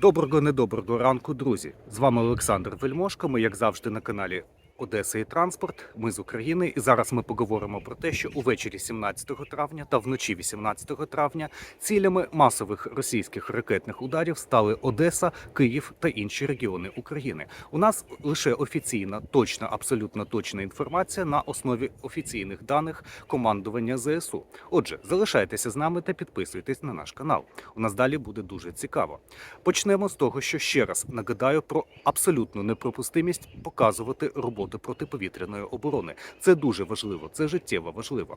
Доброго недоброго ранку, друзі! З вами Олександр Вельмошко. Ми, як завжди, на каналі Одеса і Транспорт. Ми з України. І зараз ми поговоримо про те, що увечері 17 травня та вночі 18 травня цілями масових російських ракетних ударів стали Одеса, Київ та інші регіони України. У нас лише офіційна, точна, абсолютно точна інформація на основі офіційних даних командування ЗСУ. Отже, залишайтеся з нами та підписуйтесь на наш канал. У нас далі буде дуже цікаво. Почнемо з того, що ще раз нагадаю про абсолютну непропустимість показувати роботу протиповітряної оборони. Це дуже важливо, це життєво важливо.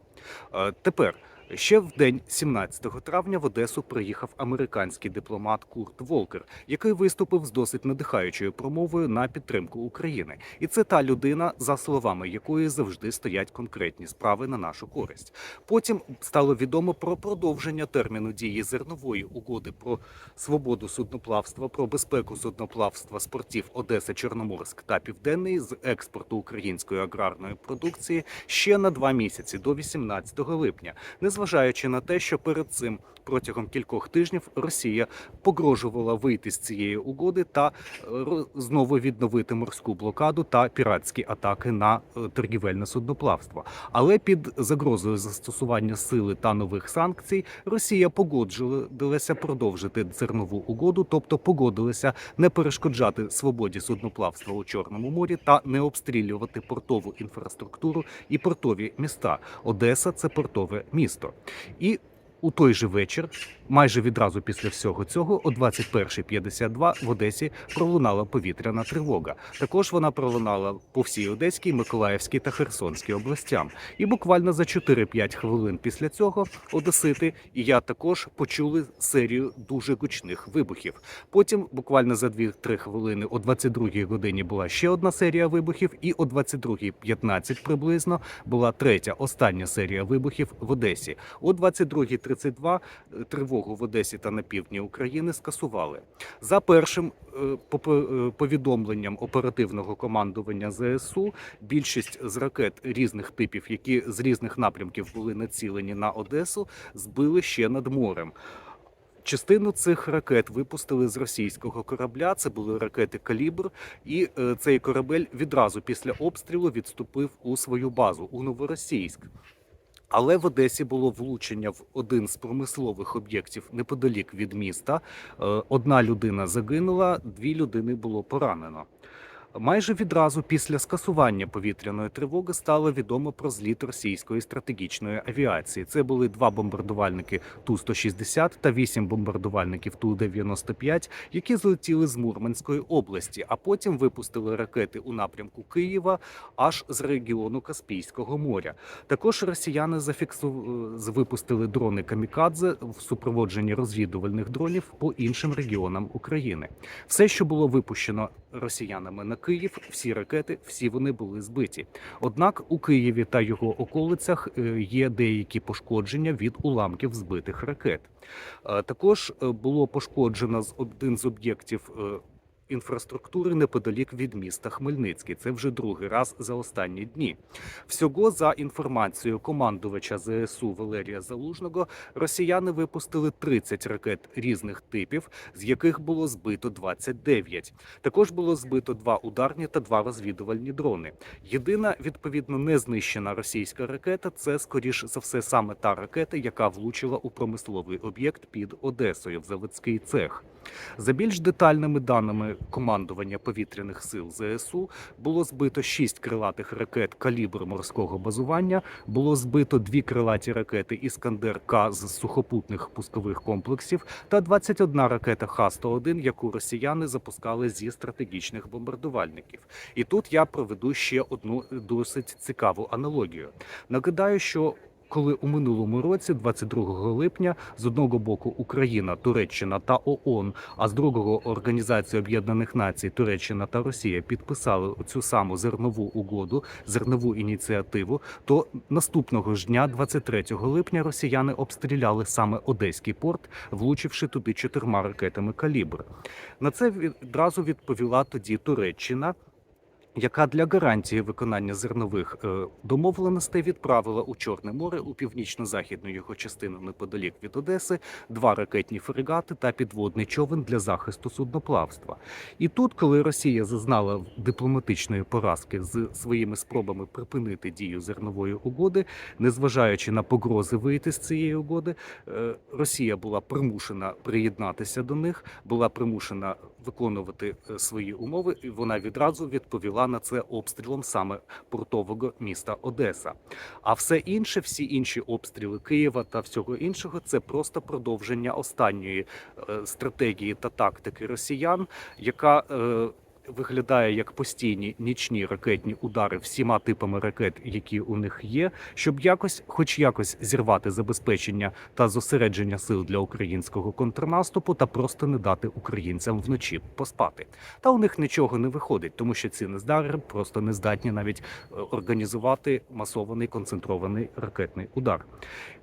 Е, Тепер. Ще в день 17 травня в Одесу приїхав американський дипломат Курт Волкер, який виступив з досить надихаючою промовою на підтримку України. І це та людина, за словами якої завжди стоять конкретні справи на нашу користь. Потім стало відомо про продовження терміну дії зернової угоди про свободу судноплавства, про безпеку судноплавства з портів Одеса, Чорноморськ та Південний з експорту української аграрної продукції ще на два місяці до 18 липня, незважаючи на те, що перед цим протягом кількох тижнів Росія погрожувала вийти з цієї угоди та е, знову відновити морську блокаду та піратські атаки на е, торгівельне судноплавство. Але під загрозою застосування сили та нових санкцій Росія погоджилася продовжити зернову угоду, тобто погодилася не перешкоджати свободі судноплавства у Чорному морі та не обстрілювати портову інфраструктуру і портові міста. Одеса це портове місто. І у той же вечір, майже відразу після всього цього, о 21.52 в Одесі пролунала повітряна тривога. Також вона пролунала по всій Одеській, Миколаївській та Херсонській областям. І буквально за 4-5 хвилин після цього Одесити і я також почули серію дуже гучних вибухів. Потім, буквально за 2-3 хвилини, о 22-й годині була ще одна серія вибухів, і о 22.15 приблизно була третя остання серія вибухів в Одесі. О 22.30 32 е, тривогу в Одесі та на півдні України скасували. За першим е, е, повідомленням оперативного командування ЗСУ більшість з ракет різних типів, які з різних напрямків були націлені на Одесу, збили ще над морем. Частину цих ракет випустили з російського корабля. Це були ракети Калібр, і цей корабель відразу після обстрілу відступив у свою базу у Новоросійськ. Але в Одесі було влучення в один з промислових об'єктів неподалік від міста. Е, Одна людина загинула, дві людини було поранено. Майже відразу після скасування повітряної тривоги стало відомо про зліт російської стратегічної авіації. Це були два бомбардувальники Ту-160 та вісім бомбардувальників Ту-95, які злетіли з Мурманської області, а потім випустили ракети у напрямку Києва аж з регіону Каспійського моря. Також росіяни зафіксу... з- випустили дрони камікадзе в супроводженні розвідувальних дронів по іншим регіонам України. Все, що було випущено росіянами на Київ, всі ракети, всі вони були збиті. Однак у Києві та його околицях е, є деякі пошкодження від уламків збитих ракет. Е, Також е, було пошкоджено один з об'єктів. Інфраструктури неподалік від міста Хмельницький. Це вже другий раз за останні дні. Всього за інформацією командувача ЗСУ Валерія Залужного, росіяни випустили 30 ракет різних типів, з яких було збито 29. Також було збито два ударні та два розвідувальні дрони. Єдина відповідно не знищена російська ракета це скоріш за все саме та ракета, яка влучила у промисловий об'єкт під Одесою в заводський цех. За більш детальними даними командування повітряних сил ЗСУ було збито 6 крилатих ракет калібру морського базування, було збито дві крилаті ракети Іскандер К з сухопутних пускових комплексів та 21 ракета Х-101, яку росіяни запускали зі стратегічних бомбардувальників. І тут я проведу ще одну досить цікаву аналогію. Нагадаю, що коли у минулому році, 22 липня, з одного боку Україна, Туреччина та ООН, а з другого Організація Об'єднаних Націй, Туреччина та Росія підписали цю саму зернову угоду, зернову ініціативу, то наступного ж дня, 23 липня, росіяни обстріляли саме Одеський порт, влучивши туди чотирма ракетами калібр. На це відразу відповіла тоді Туреччина. Яка для гарантії виконання зернових е, домовленостей відправила у Чорне море у північно-західну його частину неподалік від Одеси два ракетні фрегати та підводний човен для захисту судноплавства. І тут, коли Росія зазнала дипломатичної поразки з своїми спробами припинити дію зернової угоди, незважаючи на погрози вийти з цієї угоди, е, Росія була примушена приєднатися до них, була примушена виконувати е, свої умови, і вона відразу відповіла на це обстрілом саме портового міста Одеса. А все інше, всі інші обстріли Києва та всього іншого, це просто продовження останньої е, стратегії та тактики росіян, яка е, Виглядає як постійні нічні ракетні удари всіма типами ракет, які у них є, щоб якось, хоч якось, зірвати забезпечення та зосередження сил для українського контрнаступу та просто не дати українцям вночі поспати. Та у них нічого не виходить, тому що ці нездари просто не здатні навіть е, організувати масований концентрований ракетний удар.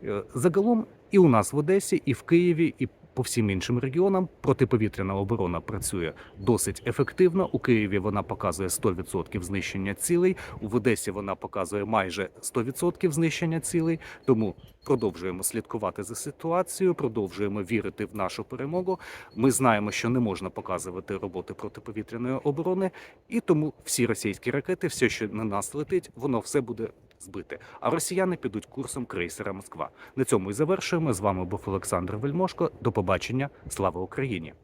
Е, Загалом і у нас в Одесі, і в Києві, і по всім іншим регіонам протиповітряна оборона працює досить ефективно. У Києві вона показує 100% знищення цілей. В Одесі вона показує майже 100% знищення цілей. Тому продовжуємо слідкувати за ситуацією, продовжуємо вірити в нашу перемогу. Ми знаємо, що не можна показувати роботи протиповітряної оборони, і тому всі російські ракети, все, що на нас летить, воно все буде збите. А росіяни підуть курсом крейсера Москва. На цьому і завершуємо. З вами був Олександр Вельмошко. До побачення. Слава Україні!